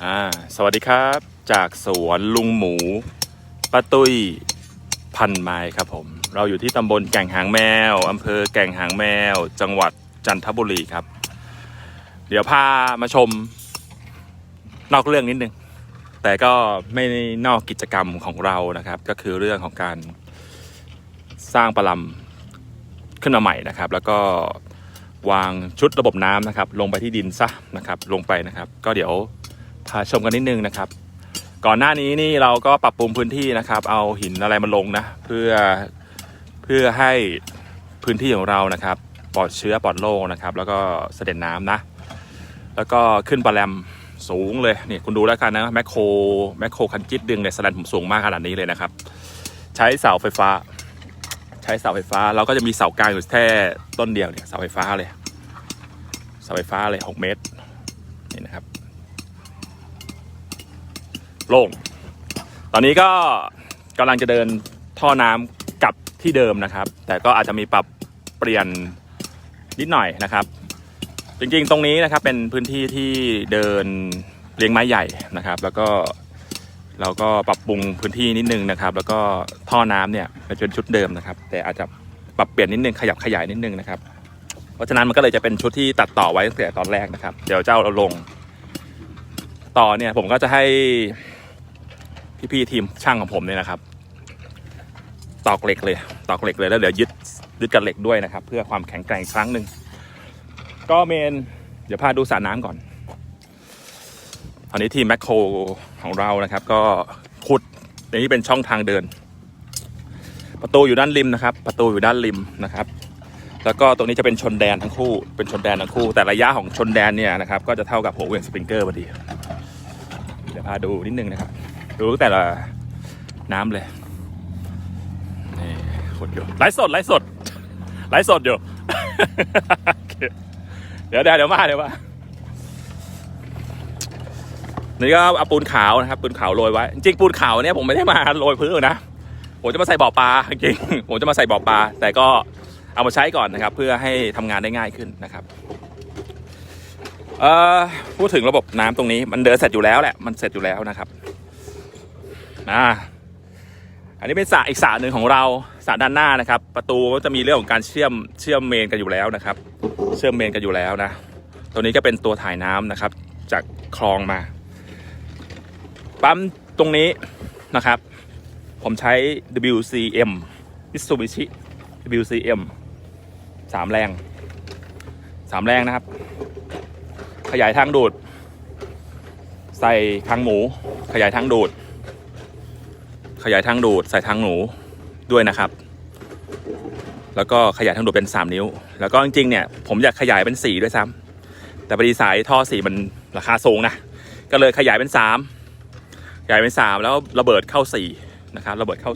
อ่าสวัสดีครับ จากสวนลุงหมูป้าตุ้ยพันไม้ครับผม เราอยู่ที่ตำบลแก่งหางแมวอำเภอแก่งหางแมว จังหวัดจันทบุรีครับ เดี๋ยวพามาชม นอกเรื่องนิดนึง แต่ก็ไม่นอกกิจกรรมของเรานะครับ ก็คือเรื่องของการสร้างปลำขึ้นมาใหม่นะครับ แล้วก็วางชุดระบบน้ำนะครับ ลงไปที่ดินซะนะครับ ลงไปนะครับ ก็เดี๋ยว ชมกันนิดนึงนะครับ ก่อนหน้านี้นี่เราก็ปรับปรุงพื้นที่นะครับ เอาหินอะไรมาลงนะเพื่อเพื่อให้พื้นที่ของเรานะครับ ปลอดเชื้อปลอดโรคนะครับ แล้วก็เสด็จน้ำนะ แล้วก็ขึ้นปลาแรมสูงเลยนี่คุณดูแล้วกันนะแมคโครแมคโครคันจิตดึงในยสแลนผมสูงมากขนาดนี้เลยนะครับ ใช้เสาไฟฟ้า ใช้เสาไฟฟ้าเราก็จะมีเสากลางอยู่แค่ต้นเดียวเนี่ยเสาไฟฟ้าเลยเสาไฟฟ้าเลยหกเมตรนี่นะครับ โล่ง ตอนนี้ก็กำลังจะเดินท่อน้ำกลับที่เดิมนะครับ แต่ก็อาจจะมีปรับเปลี่ยนนิดหน่อยนะครับ จริงๆตรงนี้นะครับเป็นพื้นที่ที่เดินเลี้ยงไม้ใหญ่นะครับ แล้วก็เราก็ปรับปรุงพื้นที่นิดนึงนะครับ แล้วก็ท่อน้ำเนี่ยเป็นชุดเดิมนะครับ แต่อาจจะปรับเปลี่ยนนิดนึงขยับขยายนิดนึงนะครับ เพราะฉะนั้นมันก็เลยจะเป็นชุดที่ตัดต่อไว้ตั้งแต่ตอนแรกนะครับ เดี๋ยวเจ้าเราลง ต่อเนี่ยผมก็จะให้ พี่ๆทีมช่างของผมเนี่ยนะครับ ตอกเหล็กเลยตอกเหล็กเลยแล้วเดี๋ยวยึดยึดกับเหล็กด้วยนะครับ เพื่อความแข็งแกร่งอีกครั้งหนึ่งก็เมนเดี๋ยวพาดูสระน้ำก่อน ตอนนี้ทีมแมคโครของเรานะครับ ก็ขุดในนี้เป็นช่องทางเดิน ประตูอยู่ด้านริมนะครับ ประตูอยู่ด้านริมนะครับ แล้วก็ตรงนี้จะเป็นชนแดนทั้งคู่ เป็นชนแดนทั้งคู่ แต่ระยะของชนแดนเนี่ยนะครับ ก็จะเท่ากับหัวเวียงสปริงเกอร์พอดี เดี๋ยวพาดูนิดนึงนะครับ ดูแต่ละน้ำเลยนี่ขุดอยู่ไลฟ์สดไลฟ์สดไลฟ์สดอยู่เดี๋ยวเดี๋ยวเดี๋ยวมาเดี๋ยวมานี่ก็เอาปูนขาวนะครับปูนขาวโรยไว้จริงปูนขาวเนี่ยผมไม่ได้มาโรยพื้นนะผมจะมาใส่บ่อปลาจริงผมจะมาใส่บ่อปลาแต่ก็เอามาใช้ก่อนนะครับ เพื่อให้ทำงานได้ง่ายขึ้นนะครับเอ่อพูดถึงระบบน้ำตรงนี้มันเดินเสร็จอยู่แล้วแหละมันเสร็จอยู่แล้วนะครับ อ่าอันนี้เป็นสระอีกสระหนึ่งของเราสระด้านหน้านะครับ ประตูก็จะมีเรื่องของการเชื่อมเชื่อมเมนกันอยู่แล้วนะครับ เชื่อมเมนกันอยู่แล้วนะตัวนี้ก็เป็นตัวถ่ายน้ำนะครับ จากคลองมาปั๊มตรงนี้นะครับ ผมใช้ WCM Mitsubishi WCM สามแรงสามแรงนะครับ ขยายทางดูด ใส่ทางหมู ขยายทางดูด ขยายทางดูดใส่ทางหนูด้วยนะครับ แล้วก็ขยายทางดูดเป็น 3 นิ้ว แล้วก็จริงๆเนี่ยผมอยากขยายเป็น 4 ด้วยซ้ำแต่พอดีสายท่อสีมันราคาสูงนะก็เลยขยายเป็น 3 ขยายเป็น 3 แล้วระเบิดเข้า4นะครับระเบิดเข้า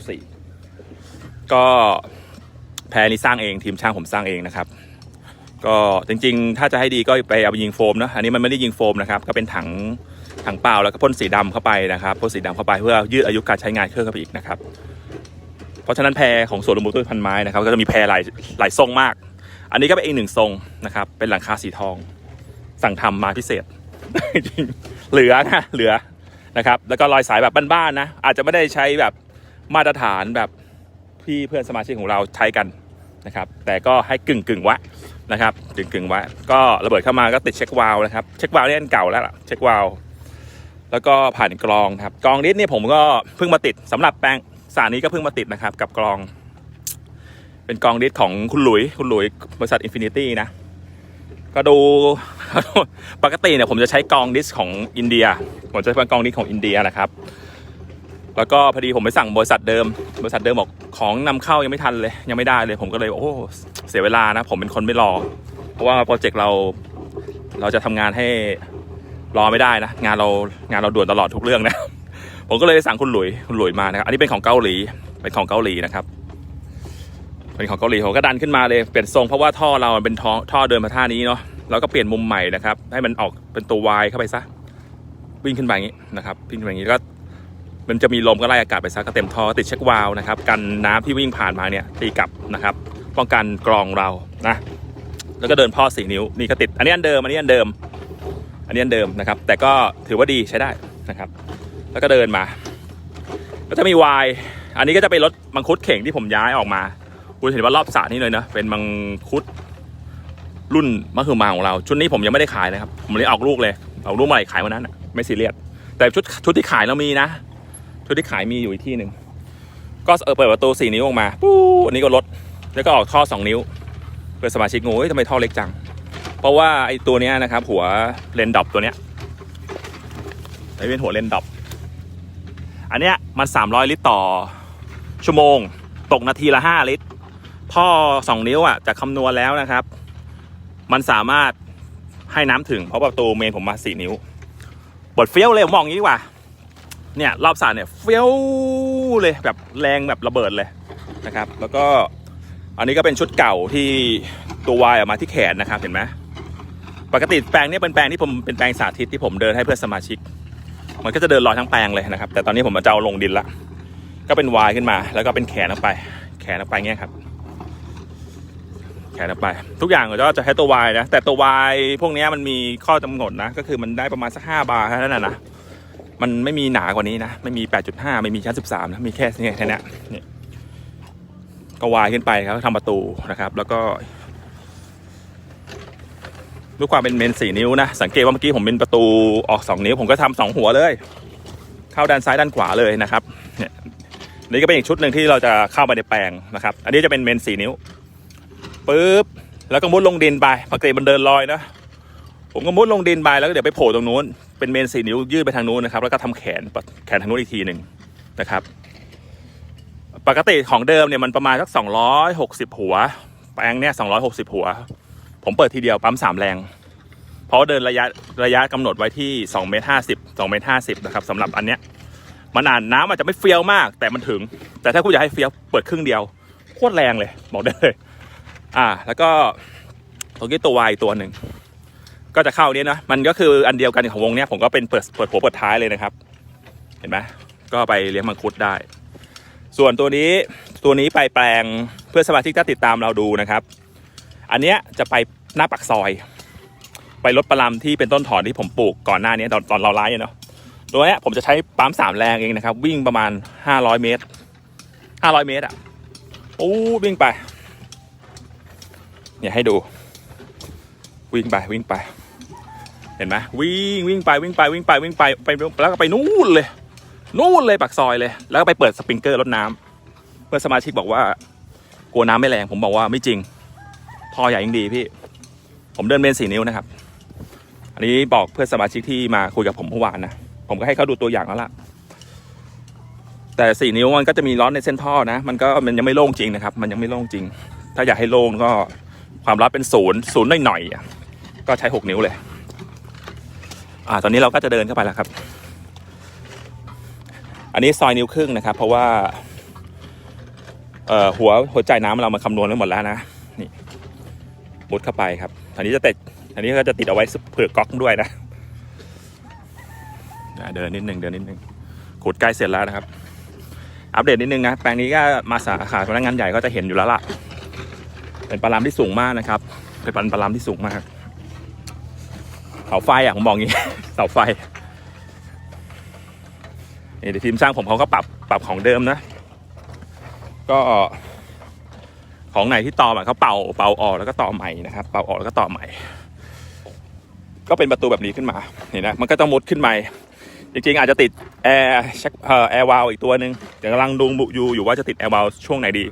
4 ก็แพรนี้สร้างเองทีมช่างผมสร้างเองนะครับ ก็จริงๆ ถ้าจะให้ดีก็ไปเอาไปยิงโฟมนะอันนี้มันไม่ได้ยิงโฟมนะครับ ก็เป็นถัง ถังเปล่าแล้วก็พ่นสีดำเข้าไปนะครับพ่นสีดำเข้าไปเพื่อยืดอายุการใช้งานเครื่องเข้าไปอีกนะครับ เพราะฉะนั้นแพรของสวนลุมบุตุ้ยพันไม้นะครับ ก็จะมีแพรหลายหลายทรงมาก อันนี้ก็เป็นอีกหนึ่งทรงนะครับ เป็นหลังคาสีทอง สั่งทำมาพิเศษจริงเหลือนะเหลือนะครับแล้วก็รอยสายแบบบ้านๆนะอาจจะไม่ได้ใช้แบบมาตรฐานแบบพี่เพื่อนสมาชิกของเราใช้กันนะครับแต่ก็ให้กึ่งกึ่งวะนะครับกึ่งกึ่งวะก็ระเบิดเข้ามาก็ติดเช็ควาล์วนะครับเช็ควาล์วนี่อันเก่าแล้วล่ะเช็ควาล์ว แล้วก็ผ่านกรองครับกรองนิดเนี่ยผมก็เพิ่งมาติดสำหรับแปลงสารนี้ก็เพิ่งมาติดนะครับ กับกรอง เป็นกรองดิสของคุณหลุยคุณหลุยบริษัทอินฟินิตี้นะก็ดูปกติเนี่ยผมจะใช้กรองดิสของอินเดียผมจะใช้กรองดิสของอินเดียนะครับแล้วก็พอดีผมไปสั่งบริษัทเดิม บริษัทเดิมบอกของนำเข้ายังไม่ทันเลย ยังไม่ได้เลย ผมก็เลยโอ้เสียเวลานะ ผมเป็นคนไม่รอ เพราะว่าโปรเจกต์เราเราจะทำงานให้ รอไม่ได้นะ งานเรางานเราด่วนตลอดทุกเรื่องนะ ผมก็เลยสั่งคุณหลุยคุณหลุยมานะครับอันนี้เป็นของเกาหลีเป็นของเกาหลีนะครับเป็นของเกาหลีผมก็ดันขึ้นมาเลยเปลี่ยนทรงเพราะว่าท่อเรามันเป็นท่อท่อเดินมาท่านี้เนาะแล้วก็เปลี่ยนมุมใหม่นะครับ ให้มันออกเป็นตัววายเข้าไปซะวิ่งขึ้นไปอย่างนี้นะครับวิ่งขึ้นไปอย่างนี้ก็มันจะมีลมก็ไล่อากาศไปซะก็เต็มท่อติดเช็ควาล์วนะครับกันน้ำที่วิ่งผ่านมาเนี่ยตีกลับนะครับ ป้องกันกรองเรานะแล้วก็เดินพ่อสี่นิ้วนี่ก็ติดอันนี้อันเดิมอันนี้อันเดิม อันนี้อันเดิมนะครับ แต่ก็ถือว่าดีใช้ได้นะครับ แล้วก็เดินมา ก็จะมีวายอันนี้ก็จะเป็นรถมังคุดเข่งที่ผมย้ายออกมา คุณเห็นว่ารอบสระนี่เลยนะเป็นมังคุดรุ่นมะฮือมาของเรา ชุดนี้ผมยังไม่ได้ขายนะครับ ผมเลยออกลูกเลยออกลูกมื่อไหร่ขายวันนั้นอะไม่ซีเรียสแต่ชุดชุดที่ขายเรามีนะ ชุดที่ขายมีอยู่อีกที่หนึ่งก็เออเปิดประตูสี่นิ้วออกมาปู๊อันนี้ก็ลดแล้วก็ออกท่อสองนิ้วเพื่อสมาชิกงูเฮ้ยทำไมท่อเล็กจัง ราะว่าไอ้ตัวเนี้ยนะครับ หัวเลนดอปตัวเนี้ยไอ้เป็นหัวเลนดอปอันเนี้ยมัน300ลิตรต่อชั่วโมง ตกนาทีละ5ลิตร ท่อ2นิ้วอะจะคำนวณแล้วนะครับ มันสามารถให้น้ำถึง เพราะประตูเมนผมมา4นิ้ว บดเฟี้ยวเลยผมมองอย่างนี้ดีกว่า เนี่ยรอบสรเนี่ยเฟี้ยวเลยแบบแรงแบบระเบิดเลยนะครับ แล้วก็อันนี้ก็เป็นชุดเก่าที่ตัววายออกมาที่แขนนะครับเห็นไหม ปกติแปลงนี้เป็นแปลงที่ผมเป็นแปลงสาธิตที่ผมเดินให้เพื่อนสมาชิก มันก็จะเดินลอยทั้งแปลงเลยนะครับ แต่ตอนนี้ผมมาจะเอาลงดินละ ก็เป็นวายขึ้นมา แล้วก็เป็นแขนออกไป แขนออกไปเงี้ยครับ แขนออกไป ทุกอย่างก็จะใช้ตัววายนะ แต่ตัววายพวกนี้มันมีข้อกำหนดนะ ก็คือมันได้ประมาณสักห้าบาร์แค่นั้นนะ มันไม่มีหนากว่านี้นะ ไม่มี 8.5 ไม่มีชั้น 13นะมีแค่นี้แค่นี้นี่ก็วายขึ้นไปครับทำประตูนะครับ แล้วก็ ด้วยความเป็นเมนสี่นิ้วนะ สังเกตว่าเมื่อกี้ผมเป็นประตูออก2นิ้ว ผมก็ทำสองหัวเลย เข้าด้านซ้ายด้านขวาเลยนะครับเนี่ยนี่ก็เป็นอีกชุดหนึ่งที่เราจะเข้าไปในแปลงนะครับ อันนี้จะเป็นเมนสี่นิ้วปุ๊บแล้วก็มุดลงดินไปปกติมันเดินลอยนะผมก็มุดลงดินไปแล้วก็เดี๋ยวไปโผล่ตรงนู้นเป็นเมนสี่นิ้วยืดไปทางนู้นนะครับ แล้วก็ทำแขนแขนทางนู้นอีกทีหนึ่งนะครับ ปกติของเดิมเนี่ยมันประมาณสักสองร้อยหกสิบหัว แปลงเนี่ยสองร้อยหกสิบหัว ผมเปิดทีเดียวปั๊มสามแรง เพราะเดินระยะระยะกำหนดไว้ที่สองเมตรห้าสิบสองเมตรห้าสิบนะครับสำหรับอันเนี้ยมันอ่านน้ำอาจจะไม่เฟี้ยวมาก แต่มันถึง แต่ถ้าคุณอยากให้เฟี้ยวเปิดครึ่งเดียวโคตรแรงเลยบอกได้เลยอ่า แล้วก็ตรงนี้ตัววายตัวหนึ่งก็จะเข้าเนี้ยนะมันก็คืออันเดียวกันของวงเนี้ยผมก็เป็นเปิดเปิดหัวเปิดท้ายเลยนะครับ เห็นไหมก็ไปเลี้ยงมังคุดได้ ส่วนตัวนี้ตัวนี้ไปแปลงเพื่อสมาชิกที่ติดตามเราดูนะครับ อันเนี้ยจะไป หน้าปากซอยไปรถปลาลำที่เป็นต้นถอนที่ผมปลูกก่อนหน้านี้ตอนตอนเราไล่เนาะตัวนี้ผมจะใช้ปั๊มสามแรงเองนะครับ วิ่งประมาณห้าร้อยเมตรห้าร้อยเมตรอะโอ้วิ่งไป เนี่ยให้ดู วิ่งไปวิ่งไป เห็นไหมวิ่งวิ่งไปวิ่งไปวิ่งไปวิ่งไปไปแล้วก็ไปนู่นเลย นู่นเลยปากซอยเลย แล้วก็ไปเปิดสปริงเกอร์รดน้ำเพื่อสมาชิกบอกว่ากลัวน้ำไม่แรงผมบอกว่าไม่จริง ท่อใหญ่ยิ่งดีพี่ ผมเดินเมนสี่นิ้วนะครับ อันนี้บอกเพื่อนสมาชิกที่มาคุยกับผมเมื่อวานนะ ผมก็ให้เขาดูตัวอย่างแล้วล่ะ แต่สี่นิ้วมันก็จะมีร้อนในเส้นท่อนะ มันก็มันยังไม่โล่งจริงนะครับ มันยังไม่โล่งจริง ถ้าอยากให้โล่งก็ความลับเป็นศูนย์ศูนย์หน่อยๆอะก็ใช้หกนิ้วเลย อ่า ตอนนี้เราก็จะเดินเข้าไปแล้วครับ อันนี้ซอยนิ้วครึ่งนะครับ เพราะว่าเอ่อหัวหัวใจน้ำเรามาคำนวณไว้หมดแล้วนะ นี่มุดเข้าไปครับ อันนี้จะติดอันนี้ก็จะติดเอาไว้เผื่อก๊อกด้วยนะเดินนิดนึงเดินนิดนึงขุดใกล้เสร็จแล้วนะครับ อัปเดตนิดนึงนะแปลงนี้ก็มาสาขาพนักงานใหญ่ก็จะเห็นอยู่แล้วล่ะ เป็นปลาลามที่สูงมากนะครับ เป็นปลาปลามที่สูงมากเสาไฟอะผมบอกงี้เสาไฟนี่เดี๋ยวทีมสร้างผมเขาก็ปรับปรับของเดิมนะ ก็ ของไหนที่ต่อม่เขาเป่าเป่าออกแล้วก็ต่อใหม่นะครับ เป่าออกแล้วก็ต่อใหม่ ก็เป็นประตูแบบนี้ขึ้นมาเห็นนะมันก็ต้องมุดขึ้นมาจริงๆอาจจะติดแอร์ชักแอร์วาลอีกตัวหนึ่งเดี๋ยวกำลังดูอยู่อยู่ว่าจะติดแอร์วาลช่วงไหนดี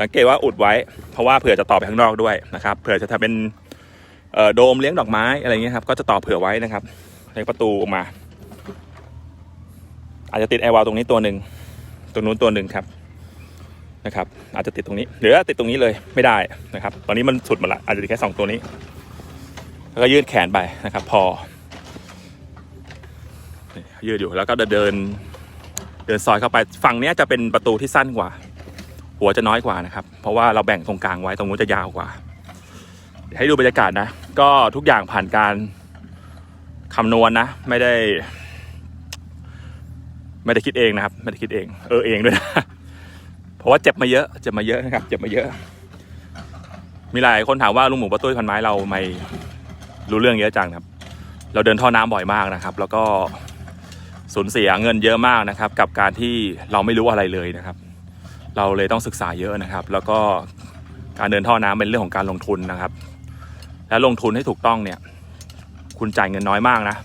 สังเกตว่าอุดไว้ เพราะว่าเผื่อจะต่อไปข้างนอกด้วยนะครับเผื่อจะทำเป็นโดมเลี้ยงดอกไม้อะไรเงี้ยครับก็จะต่อเผื่อไว้นะครับในประตูออกมา อาจจะติดแอร์วาลตรงนี้ตัวหนึ่งตรงนู้นตัวหนึ่งครับ นะครับอาจจะติดตรงนี้หรือติดตรงนี้เลยไม่ได้นะครับ ตอนนี้มันสุดหมดละอาจจะติดแค่สองตัวนี้ แล้วก็ยืดแขนไปนะครับ พอยืดอยู่แล้วก็เดินเดินซอยเข้าไปฝั่งนี้จะเป็นประตูที่สั้นกว่า หัวจะน้อยกว่านะครับ เพราะว่าเราแบ่งตรงกลางไว้ตรงนู้นจะยาวกว่า ให้ดูบรรยากาศนะ ก็ทุกอย่างผ่านการคำนวณนะไม่ได้ ไม่ได้คิดเองนะครับ ไม่ได้คิดเอง เออเองด้วยนะ ราะว่าเจ็บมาเยอะ เจ็บมาเยอะนะครับ เจ็บมาเยอะ มีหลายคนถามว่าลุงหมูป้าตุ้ยพันไม้เราไม่รู้เรื่องเยอะจังครับ เราเดินท่อน้ำบ่อยมากนะครับ แล้วก็สูญเสียเงินเยอะมากนะครับ กับการที่เราไม่รู้อะไรเลยนะครับ เราเลยต้องศึกษาเยอะนะครับ แล้วก็การเดินท่อน้ำเป็นเรื่องของการลงทุนนะครับ และลงทุนให้ถูกต้องเนี่ย คุณจ่ายเงินน้อยมากนะ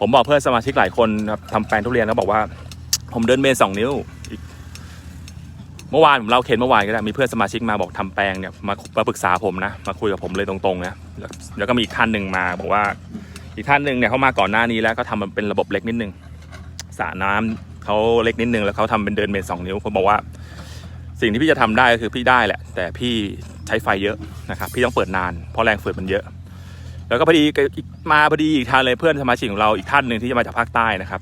ผมบอกเพื่อนสมาชิกหลายคนทำแปลงทุเรียนแล้วบอกว่า ผมเดินเมนสองนิ้ว เมื่อวานผมเล่าเคนเมื่อวานก็ได้มีเพื่อนสมาชิกมาบอกทำแปลงเนี่ยมามาปรึกษาผมนะมาคุยกับผมเลยตรงๆนะแล้วแล้วก็มีอีกท่านหนึ่งมาบอกว่าอีกท่านหนึ่งเนี่ยเขามาก่อนหน้านี้แล้วก็ทำมันเป็นระบบเล็กนิดนึงสระน้ำเขาเล็กนิดนึงแล้วเขาทำเป็นเดินเมนสองนิ้วผมบอกว่า สิ่งที่พี่จะทำได้ก็คือพี่ได้แหละ แต่พี่ใช้ไฟเยอะนะครับพี่ต้องเปิดนานเพราะแรงฝืดมันเยอะ แล้วก็พอดีมาพอดีอีกท่านเลยเพื่อนสมาชิกของเราอีกท่านหนึ่งที่จะมาจากภาคใต้นะครับ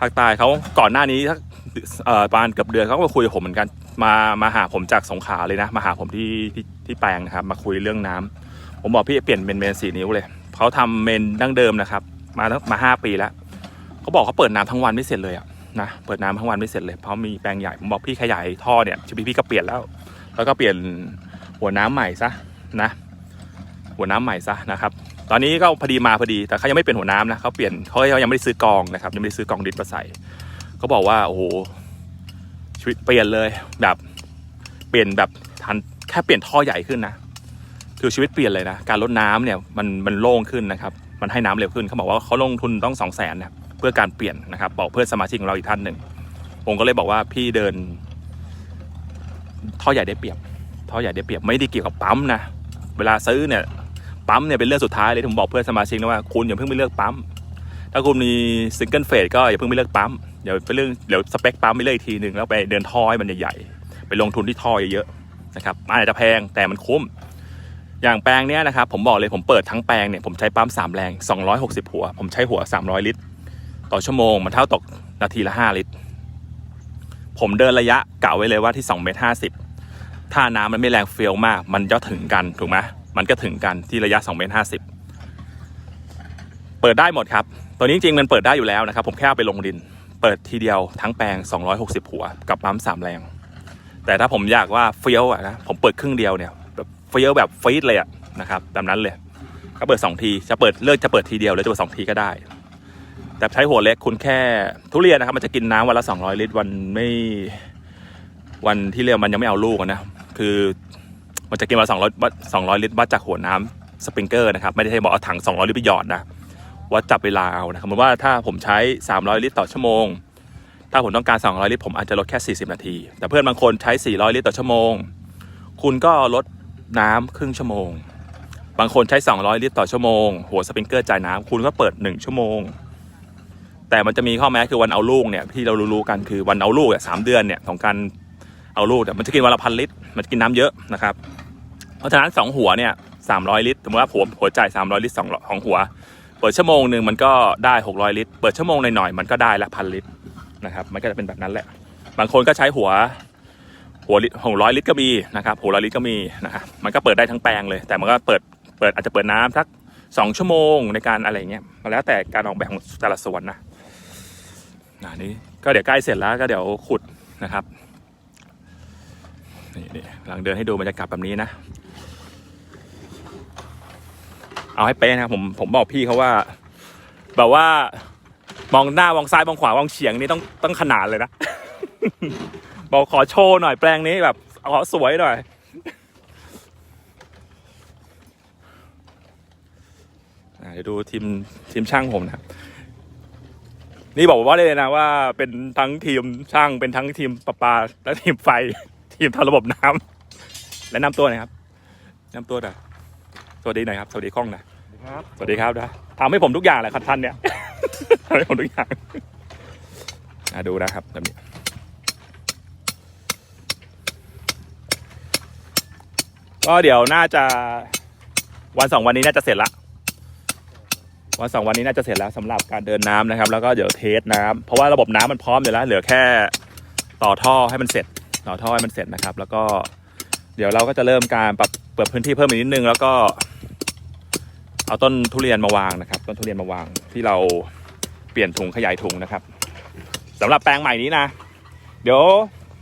ภาคใต้เขาก่อนหน้านี้สักเอ่อ ประมาณเกือบเดือนเขาก็คุยกับผมเหมือนกันมามาหาผมจากสงขลาเลยนะ มาหาผมที่ที่ที่แปลงนะครับ มาคุยเรื่องน้ำผมบอกพี่เปลี่ยนเป็นเมนสี่นิ้วเลยเขาทำเมนดั้งเดิมนะครับ มาตั้งมาห้าปีแล้วเขาบอกเขาเปิดน้ำทั้งวันไม่เสร็จเลยอะนะเปิดน้ำทั้งวันไม่เสร็จเลยเพราะมีแปลงใหญ่ผมบอกพี่ขยายท่อเนี่ยชีวิพี่ก็เปลี่ยนแล้ว แล้วก็เปลี่ยนหัวน้ำใหม่ซะนะ หัวน้ำใหม่ซะนะครับ ตอนนี้ก็พอดีมาพอดีแต่เขายังไม่เปลี่ยนหัวน้ำนะเขาเปลี่ยนเขายังไม่ได้ซื้อกองนะครับยังไม่ได้ซื้อกองดินมาใส่ เขาบอกว่าโอ้โหชีวิตเปลี่ยนเลยแบบเปลี่ยนแบบทันแค่เปลี่ยนท่อใหญ่ขึ้นนะคือชีวิตเปลี่ยนเลยนะการลดน้ำเนี่ยมันมันโล่งขึ้นนะครับ มันให้น้ำเร็วขึ้นเขาบอกว่าเขาลงทุนต้องสองแสนนะเพื่อการเปลี่ยนนะครับ บอกเพื่อนสมาชิกของเราอีกท่านหนึ่งผมก็เลยบอกว่าพี่เดิน ท่อใหญ่ได้เปรียบ ท่อใหญ่ได้เปรียบไม่ได้เกี่ยวกับปั๊มนะเวลาซื้อเนี่ยปั๊มเนี่ยเป็นเรื่องสุดท้ายเลยผมบอกเพื่อนสมาชิกนะว่าคุณอย่าเพิ่งไปเลือกปั๊มถ้าคุณมีซิงเกิลเฟสก็อย่าเพิ่งไปเลือกปั๊ม เดี๋ยวไปเรื่องเดี๋ยวสเปคปั๊มไปเลือกอีกทีหนึ่งแล้วไปเดินท่อให้มันใหญ่ๆไปลงทุนที่ท่อเยอะๆนะครับอาจจะแพงแต่มันคุ้ม อย่างแปลงเนี้ยนะครับ ผมบอกเลยผมเปิดทั้งแปลงเนี่ยผมใช้ปั๊ม3แรง 260 หัว ผมใช้หัว 300 ลิตร ต่อชั่วโมงมันเท่าตกนาทีละ 5 ลิตร ผมเดินระยะกะไว้เลยว่าที่2เมตร50ถ้าน้ำมันไม่แรงเฟลมาก มันจะถึงกันถูกไหมมันก็ถึงกันที่ระยะ2เมตร50เปิดได้หมดครับ ตัวนี้จริงมันเปิดได้อยู่แล้วนะครับ ผมแค่เอาไปลงดิน เปิดทีเดียวทั้งแปลง 260 หัว กับปั๊ม3แรง แต่ถ้าผมอยากว่าเฟี้ยวอะนะผมเปิดครึ่งเดียวเนี่ยแบบเฟี้ยวแบบฟีดเลยอะนะครับแบบนั้นเลยก็เปิด 2 ทีจะเปิดเลิกจะเปิดทีเดียวหรือจะเปิดสองทีก็ได้ แต่ใช้หัวเล็กคุณแค่ทุเรียนนะครับมันจะกินน้ำวันละ 200 ลิตรวันไม่วันที่เรียกมันยังไม่เอาลูกนะคือมันจะกินวันละ200 200 ลิตรวัดจากหัวน้ำสปริงเกอร์นะครับไม่ได้ให้บอกเอาถัง 200 ลิตรไปหยอดนะ วัดจับเวลาเอานะครับสมมติว่าถ้าผมใช้ 300 ลิตรต่อชั่วโมง ถ้าผมต้องการ 200 ลิตรผมอาจจะลดแค่ 40 นาที แต่เพื่อนบางคนใช้ 400 ลิตรต่อชั่วโมง คุณก็ลดน้ำครึ่งชั่วโมง บางคนใช้ 200 ลิตรต่อชั่วโมง หัวสปริงเกอร์จ่ายน้ำคุณก็เปิด 1 ชั่วโมง แต่มันจะมีข้อแม้คือวันเอาลูกเนี่ยที่เรารู้ๆกันคือวันเอาลูกเนี่ยสามเดือนเนี่ยของการเอาลูกเนี่ยมันจะกินวันละพันลิตร มันจะกินน้ำเยอะนะครับ เพราะฉะนั้นสองหัวเนี่ยสามร้อยลิตรสมมติว่าหัวหัวจ่ายสามร้อยลิตรสองของหัว เปิดชั่วโมงหนึ่งมันก็ได้หกร้อยลิตร เปิดชั่วโมงหน่อยๆมันก็ได้ละพันลิตรนะครับ มันก็จะเป็นแบบนั้นแหละ บางคนก็ใช้หัวหัวลิตรหกร้อยลิตรก็มีนะครับหัวร้อยลิตรก็มีนะครับมันก็เปิดได้ทั้งแปลงเลย แต่มันก็เปิดเปิดอาจจะเปิดน้ำสักสองชั่วโมงในการอะไรเงี้ยมาแล้วแต่การออกแบบของแต่ละส่วนนะนะนี่ก็เดี๋ยวใกล้เสร็จแล้วก็เดี๋ยวขุดนะครับนี่นี่หลังเดินให้ดูบรรยากาศแบบนี้นะ เอาให้เป๊ะนะครับผมผมบอกพี่เขาว่า แบบว่ามองหน้ามองซ้ายมองขวามองเฉียงนี่ต้องต้องขนาดเลยนะ บอกขอโชว์หน่อยแปลงนี้แบบขอสวยหน่อยเดี๋ยวดูทีมทีมช่างผมนะครับนี่บอกว่าเลยนะว่าเป็นทั้งทีมช่างเป็นทั้งทีมประปา และทีมไฟ ทีมทำระบบน้ำและน้ำตัวน่อยครับนะนำตัวหน่อย สวัสดีหน่อยครับ สวัสดีข้องหนะ ครับสวัสดีครับนะทำให้ผมทุกอย่างแหละครับท่านเนี่ย ทำให้ผมทุกอย่างอะดูนะครับแบบนี้ก็เดี๋ยวน่าจะวันสองวันนี้น่าจะเสร็จละวันสองวันนี้น่าจะเสร็จแล้วสำหรับการเดินน้ำนะครับ แล้วก็เดี๋ยวเทสน้ำเพราะว่าระบบน้ำมันพร้อมอยู่แล้ว เหลือแค่ต่อท่อให้มันเสร็จ ต่อท่อให้มันเสร็จนะครับ แล้วก็เดี๋ยวเราก็จะเริ่มการปรับเปิดพื้นที่เพิ่มอีกนิดนึงแล้วก็ เอาต้นทุเรียนมาวางนะครับ ต้นทุเรียนมาวางที่เราเปลี่ยนถุงขยายถุงนะครับสำหรับแปลงใหม่นี้นะ เดี๋ยว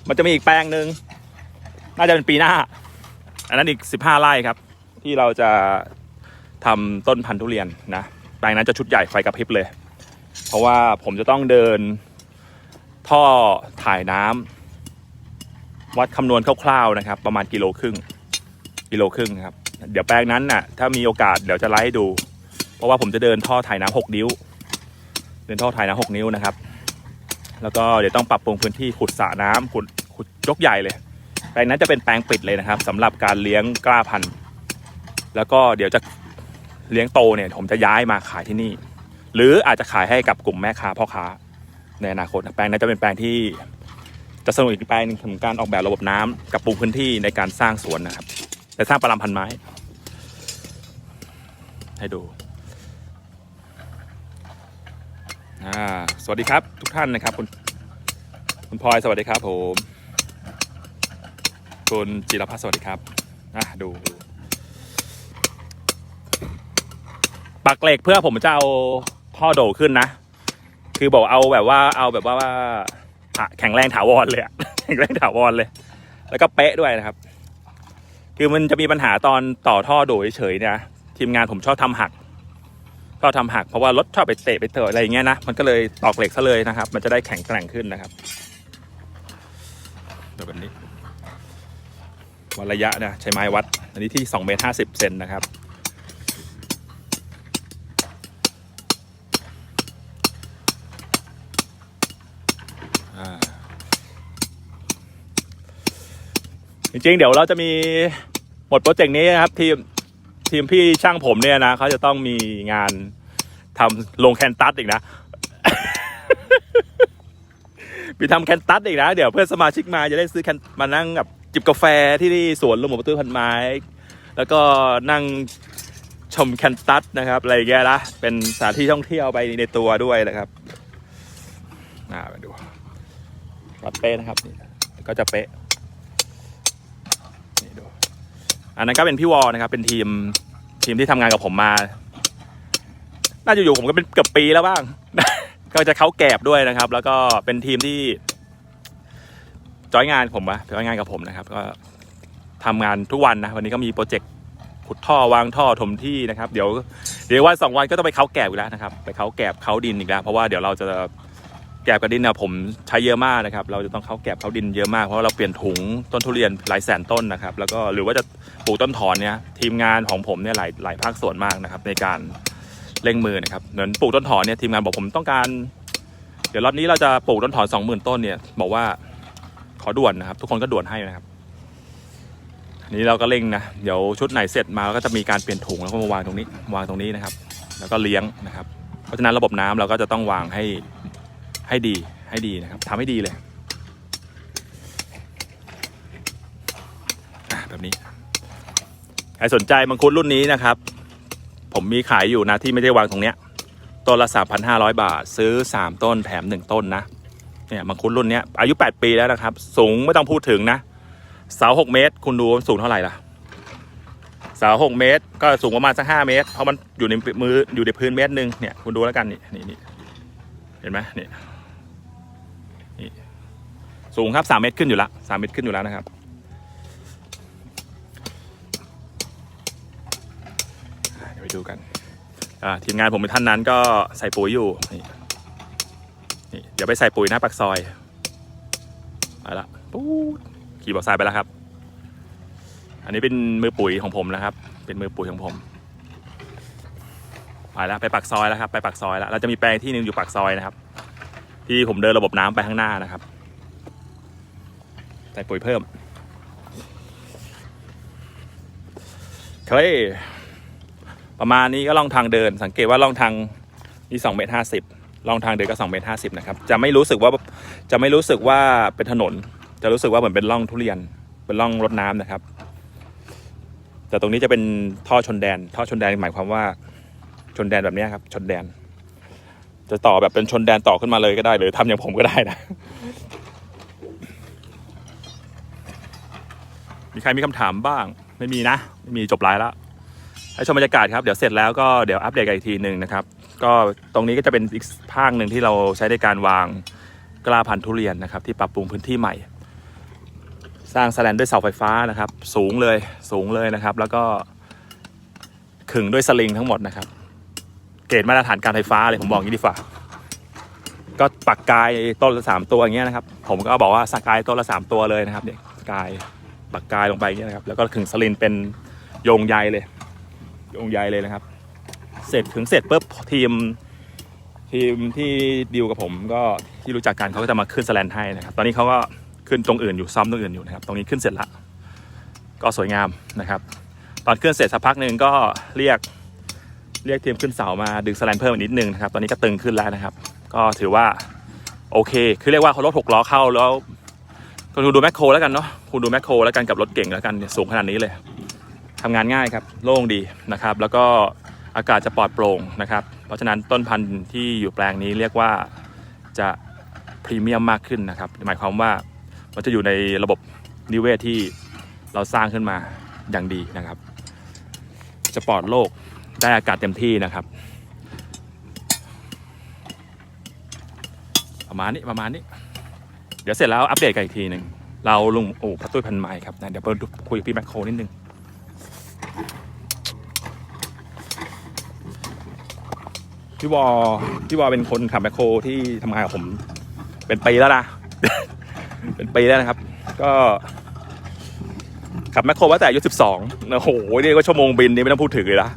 มันจะมีอีกแปลงหนึ่งน่าจะเป็นปีหน้า อันนั้นอีกสิบห้าไร่ครับ ที่เราจะทำต้นพันธุ์ทุเรียนนะแปลงนั้นจะชุดใหญ่ไฟกระพริบเลย เพราะว่าผมจะต้องเดินท่อถ่ายน้ำวัดคำนวณคร่าวๆนะครับ ประมาณกิโลครึ่งกิโลครึ่งครับ เดี๋ยวแปลงนั้นน่ะ ถ้ามีโอกาสเดี๋ยวจะไลฟ์ให้ดู เพราะว่าผมจะเดินท่อถ่ายน้ำหกนิ้ว เดินท่อถ่ายน้ำหกนิ้วนะครับ แล้วก็เดี๋ยวต้องปรับปรุงพื้นที่ขุดสระน้ำขุดขุดยกใหญ่เลย แปลงนั้นจะเป็นแปลงปิดเลยนะครับสำหรับการเลี้ยงกล้าพันธุ์ แล้วก็เดี๋ยวจะเลี้ยงโตเนี่ย ผมจะย้ายมาขายที่นี่ หรืออาจจะขายให้กับกลุ่มแม่ค้าพ่อค้าในอนาคตแปลงนั้นจะเป็นแปลงที่จะสนุกอีกแปลงหนึ่งถึงการออกแบบระบบน้ำกับปรุงพื้นที่ในการสร้างสวนนะครับ แต่สร้างปรามพันไม้ ให้ดูสวัสดีครับทุกท่านนะครับ คุณคุณพลอยสวัสดีครับผมคุณจิรพัฒน์สวัสดีครับอะดูดูปักเหล็กเพื่อผมจะเอาท่อโดขึ้นนะ คือบอกเอาแบบว่าเอาแบบว่าว่าแข็งแรงถาวรเลยอะแข็งแรงถาวรเลย แล้วก็เป๊ะด้วยนะครับ คือมันจะมีปัญหาตอนต่อท่อโดยเฉยเนี่ยทีมงานผมชอบทำหักชอบทำหักเพราะว่ารถชอบไปเตะไปเตะอะไรอย่างเงี้ยนะมันก็เลยตอกเหล็กซะเลยนะครับ มันจะได้แข็งแกร่งขึ้นนะครับเดี๋ยวแบบนี้วัดระยะนะใช้ไม้วัด อันนี้ที่2เมตร50เซนนะครับจริงๆ เดี๋ยวเราจะมี หมดโปรเจกต์นี้นะครับทีมทีมพี่ช่างผมเนี่ยนะเขาจะต้องมีงานทำลงแคนตัสอีกนะมีทำแคนตัสอีกนะ เดี๋ยวเพื่อนสมาชิกมาจะได้ซื้อแคนมานั่งแบบจิบกาแฟที่นี่สวนลมหมประตูพันไม้ แล้วก็นั่งชมแคนตัสนะครับ อะไรอย่างเงี้ยนะเป็นสถานที่ท่องเที่ยวไปในตัวด้วยนะครับอ่ามาดูวัดเป๊ะนะครับก็จะเป๊ะนี่ดู อันนั้นก็เป็นพี่วอนะครับ เป็นทีมทีมที่ทำงานกับผมมา น่าจะอยู่ผมก็เป็นเกือบปีแล้วบ้าง ก็จะเขาแกบด้วยนะครับ แล้วก็เป็นทีมที่จอยงานผมอะจอยงานกับผมนะครับ ก็ทำงานทุกวันนะ วันนี้ก็มีโปรเจกต์ขุดท่อวางท่อถมที่นะครับ เดี๋ยว เดี๋ยววันสองวันก็ต้องไปเขาแกบอีกแล้วนะครับ ไปเขาแกบเขาดินอีกแล้ว เพราะว่าเดี๋ยวเราจะ แกบกับดินเนี่ยผมใช้เยอะมากนะครับ เราจะต้องเข้าแกบเข้าดินเยอะมากเพราะว่าเราเปลี่ยนถุงต้นทุเรียนหลายแสนต้นนะครับ แล้วก็หรือว่าจะปลูกต้นถอนเนี่ยทีมงานของผมเนี่ยหลายหลายภาคส่วนมากนะครับ ในการเร่งมือนะครับเหมือนปลูกต้นถอนเนี่ยทีมงานบอกผมต้องการ เดี๋ยวรอบนี้เราจะปลูกต้นถอนสองหมื่นต้นเนี่ย บอกว่าขอด่วนนะครับ ทุกคนก็ด่วนให้นะครับนี้เราก็เร่งนะเดี๋ยวชุดไหนเสร็จมาก็จะมีการเปลี่ยนถุงแล้วก็มาวางตรงนี้ วางตรงนี้นะครับ แล้วก็เลี้ยงนะครับ เพราะฉะนั้นระบบน้ำเราก็จะต้องวางให้ ให้ดีให้ดีนะครับทำให้ดีเลยแบบนี้ใครสนใจมังคุดรุ่นนี้นะครับ ผมมีขายอยู่นะที่ไม่ได้วางตรงเนี้ยต้นละ 3,500 บาท ซื้อ 3 ต้นแถม 1 ต้นนะเนี่ยมังคุดรุ่นนี้อายุ 8 ปีแล้วนะครับ สูงไม่ต้องพูดถึงนะ เสา 6 เมตร คุณดูสูงเท่าไหร่ล่ะ เสา 6 เมตร ก็สูงประมาณสัก 5 เมตร เพราะมันอยู่ในมืออยู่ในพื้นเมตรหนึ่งเนี่ยคุณดูแล้วกันนี่นี่นี่เห็นไหมนี่ สูงครับสามเมตรขึ้นอยู่ละสามเมตรขึ้นอยู่แล้วนะครับ เดี๋ยวไปดูกันทีมงานผมเป็นท่านนั้นก็ใส่ปุ๋ยอยู่นี่นี่เดี๋ยวไปใส่ปุ๋ยหน้าปากซอยไปละปุ๊ดขี่บอกทรายไปแล้วครับ อันนี้เป็นมือปุ๋ยของผมนะครับ เป็นมือปุ๋ยของผมไปแล้วไปปากซอยแล้วครับ ไปปากซอยแล้วเราจะมีแปลงที่หนึ่งอยู่ปากซอยนะครับ ที่ผมเดินระบบน้ำไปข้างหน้านะครับ ใส่ปุ๋ยเพิ่มเฮ้ยประมาณนี้ก็ลองทางเดิน สังเกตว่าลองทางนี่สองเมตรห้าสิบลองทางเดินก็สองเมตรห้าสิบนะครับ จะไม่รู้สึกว่าจะไม่รู้สึกว่าเป็นถนน จะรู้สึกว่าเหมือนเป็นร่องทุเรียน เป็นร่องรดน้ำนะครับ แต่ตรงนี้จะเป็นท่อชนแดน ท่อชนแดนหมายความว่าชนแดนแบบนี้ครับ ชนแดน จะต่อแบบเป็นชนแดนต่อขึ้นมาเลยก็ได้ หรือทำอย่างผมก็ได้นะ มีใครมีคำถามบ้าง ไม่มีนะ ไม่มีจบไลฟ์แล้วให้ชมบรรยากาศครับ เดี๋ยวเสร็จแล้วก็เดี๋ยวอัปเดตกันอีกทีหนึ่งนะครับ ก็ตรงนี้ก็จะเป็นอีกภาคหนึ่งที่เราใช้ในการวางกล้าพันธุ์ทุเรียนนะครับ ที่ปรับปรุงพื้นที่ใหม่ สร้างแสแลนด้วยเสาไฟฟ้านะครับ สูงเลยสูงเลยนะครับ แล้วก็ขึงด้วยสลิงทั้งหมดนะครับ เกณฑ์มาตรฐานการไฟฟ้าเลยผมบอกอย่างนี้ดีกว่าก็ปักกายต้นละสามตัวอย่างเงี้ยนะครับ ผมก็บอกว่าสกายต้นละสามตัวเลยนะครับเนี่ยกาย ปักกายลงไปเงี้ยนะครับ แล้วก็ขึงสลินเป็นโยงใยเลย โยงใยเลยนะครับ เสร็จถึงเสร็จปุ๊บทีมทีมที่ดีลกับผมก็ที่รู้จักกันเขาก็จะมาขึ้นสแลนให้นะครับ ตอนนี้เขาก็ขึ้นตรงอื่นอยู่ซ้อมตรงอื่นอยู่นะครับ ตรงนี้ขึ้นเสร็จละ ก็สวยงามนะครับ ตอนขึ้นเสร็จสักพักหนึ่งก็เรียกเรียกทีมขึ้นเสามาดึงสแลนเพิ่มอีกนิดนึงนะครับ ตอนนี้ก็ตึงขึ้นแล้วนะครับ ก็ถือว่าโอเค คือเรียกว่าเขารถหกล้อเข้าแล้ว คุณดูแมคโครแล้วกันเนาะคุณดูแมคโครแล้วกันกับรถเก่งแล้วกันสูงขนาดนี้เลยทำงานง่ายครับ โล่งดีนะครับ แล้วก็อากาศจะปลอดโปร่งนะครับ เพราะฉะนั้นต้นพันธุ์ที่อยู่แปลงนี้เรียกว่าจะพรีเมียมมากขึ้นนะครับ หมายความว่ามันจะอยู่ในระบบนิเวศที่เราสร้างขึ้นมาอย่างดีนะครับ จะปลอดโลกได้อากาศเต็มที่นะครับ ประมาณนี้ประมาณนี้ เดี๋ยวเสร็จแล้วอัปเดตกันอีกทีหนึ่งเราลุงโอ้พัตุ้ยพันไม้ครับนะเดี๋ยวไปคุยกับพี่แมคโครนิดนึงพี่วอพี่วอเป็นคนขับแมคโครที่ทำงานกับผม เป็นปีแล้วนะเป็นปีแล้วนะครับ ก็ขับแมคโครมาตั้งแต่อายุสิบสองโอ้โหนี่ก็ชั่วโมงบินนี่ไม่ต้องพูดถึงเลยนะ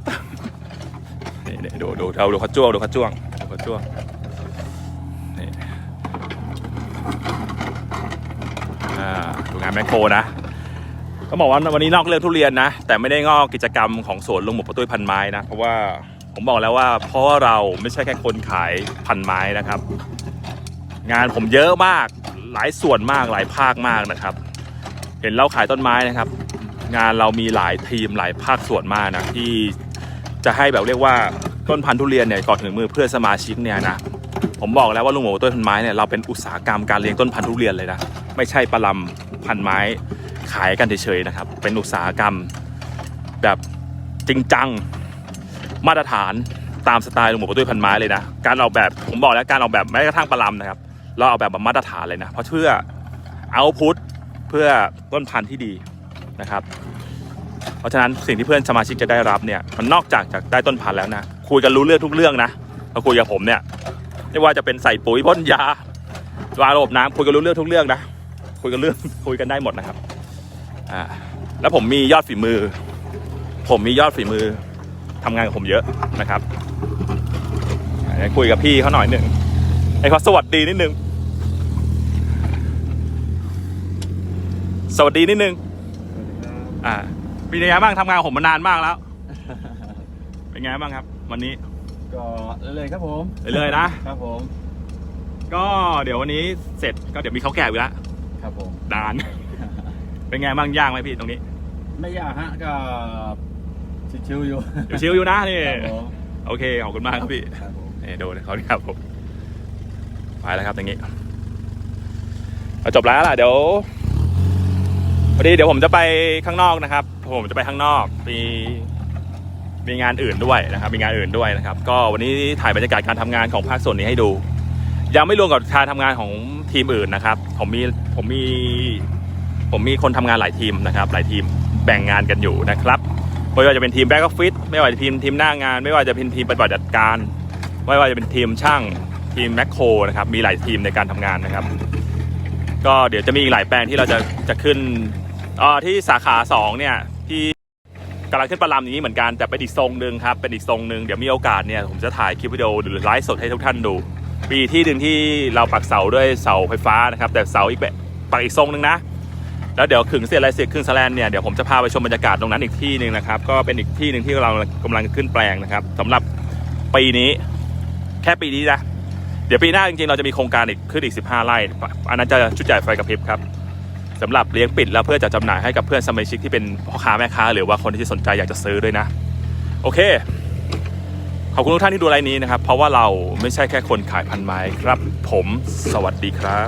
นี่นี่ดูดูเราดูเขาจ้วงดูเขาจ้วงดูเขาจ้วงนี่ แมคโครนะก็บอกว่าวันนี้นอกเรื่องทุเรียนนะ แต่ไม่ได้งอกกิจกรรมของสวนลุงหมกประตุ้ยพันไม้นะ เพราะว่าผมบอกแล้วว่าเพราะว่าเราไม่ใช่แค่คนขายพันไม้นะครับ งานผมเยอะมากหลายส่วนมากหลายภาคมากนะครับ เห็นเราขายต้นไม้นะครับ งานเรามีหลายทีมหลายภาคส่วนมากนะที่จะให้แบบเรียกว่าต้นพันธุ์ทุเรียนเนี่ยก่อนถึงมือเพื่อนสมาชิกเนี่ยนะผมบอกแล้วว่าลุงหมูต้นพันไม้เนี่ยเราเป็นอุตสาหกรรมการเลี้ยงต้นพันธุ์ทุเรียนเลยนะไม่ใช่ปลาลำ พันไม้ขายกันเฉยๆนะครับ เป็นอุตสาหกรรมแบบจริงจังมาตรฐานตามสไตล์ลุงหมูต้นพันไม้เลยนะ การออกแบบผมบอกแล้วการออกแบบแม้กระทั่งปลาลำนะครับ เราเอาแบบแบบมาตรฐานเลยนะ เพราะเพื่อเอาพุทเพื่อต้นพันธุ์ที่ดีนะครับ เพราะฉะนั้นสิ่งที่เพื่อนสมาชิกจะได้รับเนี่ยมันนอกจากจากได้ต้นพันธุ์แล้วนะ คุยกันรู้เรื่องทุกเรื่องนะมาคุยกับผมเนี่ยไม่ว่าจะเป็นใส่ปุ๋ยพ่นยาวางระบบน้ำคุยกันรู้เรื่องทุกเรื่องนะ คุยกันเรื่องคุยกันได้หมดนะครับอ่าแล้วผมมียอดฝีมือ ผมมียอดฝีมือทำงานกับผมเยอะนะครับอ่าเดี๋ยวคุยกับพี่เขาหน่อยหนึ่งให้เขาสวัสดีนิดนึงสวัสดีนิดนึงอ่าเป็นไงบ้างทำงานกับผมมานานมากแล้ว เป็นไงบ้างครับ วันนี้ ก็เลยๆครับผม เรื่อยๆนะครับผม ก็เดี๋ยววันนี้เสร็จก็เดี๋ยวมีข้าวแกะอีกแล้วครับผม ดาน เป็นไงบ้างย่างไหมพี่ตรงนี้ไม่ยากฮะก็ชิวๆอยู่เดี๋ยวชิลอยู่นะนี่ครับผมโอเคขอบคุณมากครับพี่ครับผม นี่ดูนะเขาครับผมไปแล้วครับอย่างนี้เอาจบแล้วล่ะเดี๋ยวพอดีเดี๋ยวผมจะไปข้างนอกนะครับ ผมจะไปข้างนอกมีมีงานอื่นด้วยนะครับ มีงานอื่นด้วยนะครับ ก็วันนี้ถ่ายบรรยากาศการทำงานของภาคส่วนนี้ให้ดู ยังไม่รวมกับการทำงานของ ทีมอื่นนะครับ ผมมีผมมีผมมีคนทำงานหลายทีมนะครับ หลายทีมแบ่งงานกันอยู่นะครับไม่ว่าจะเป็นทีมแบ็กออฟฟิศไม่ว่าจะทีมทีมหน้างาน ไม่ว่าจะเป็นทีมปฏิบัติการ ไม่ว่าจะเป็นทีมช่างทีมแมคโครนะครับมีหลายทีมในการทำงานนะครับ ก็เดี๋ยวจะมีอีกหลายแปลงที่เราจะจะขึ้นอ่าที่สาขาสองเนี่ยที่กำลังขึ้นประลำอย่างนี้เหมือนกันแต่เป็นอีกทรงหนึ่งครับเป็นอีกทรงหนึ่งเดี๋ยวมีโอกาสเนี่ยผมจะถ่ายคลิปวิดีโอหรือไลฟ์สดให้ทุกท่านดู ปีที่หนึ่งที่เราปักเสาด้วยเสาไฟฟ้านะครับ แต่เสาอีกแบบปักอีกทรงหนึ่งนะ แล้วเดี๋ยวขึงเสร็จอะไรเสร็จขึงสแลนเนี่ยเดี๋ยวผมจะพาไปชมบรรยากาศตรงนั้นอีกที่หนึ่งนะครับ ก็เป็นอีกที่หนึ่งที่เรากำลังขึ้นแปลงนะครับสำหรับปีนี้แค่ปีนี้นะเดี๋ยวปีหน้าจริงๆเราจะมีโครงการอีกขึ้นอีก 15 ไร่อันนั้นจะชุดใหญ่ไฟกระพริบครับสำหรับเลี้ยงปิดแล้วเพื่อจะจำหน่ายให้กับเพื่อนสมาชิกที่เป็นพ่อค้าแม่ค้าหรือว่าคนที่สนใจอยากจะซื้อด้วยนะ โอเค ขอบคุณทุกท่านที่ดูไลน์นี้นะครับ เพราะว่าเราไม่ใช่แค่คนขายพันไม้ครับ ผมสวัสดีครับ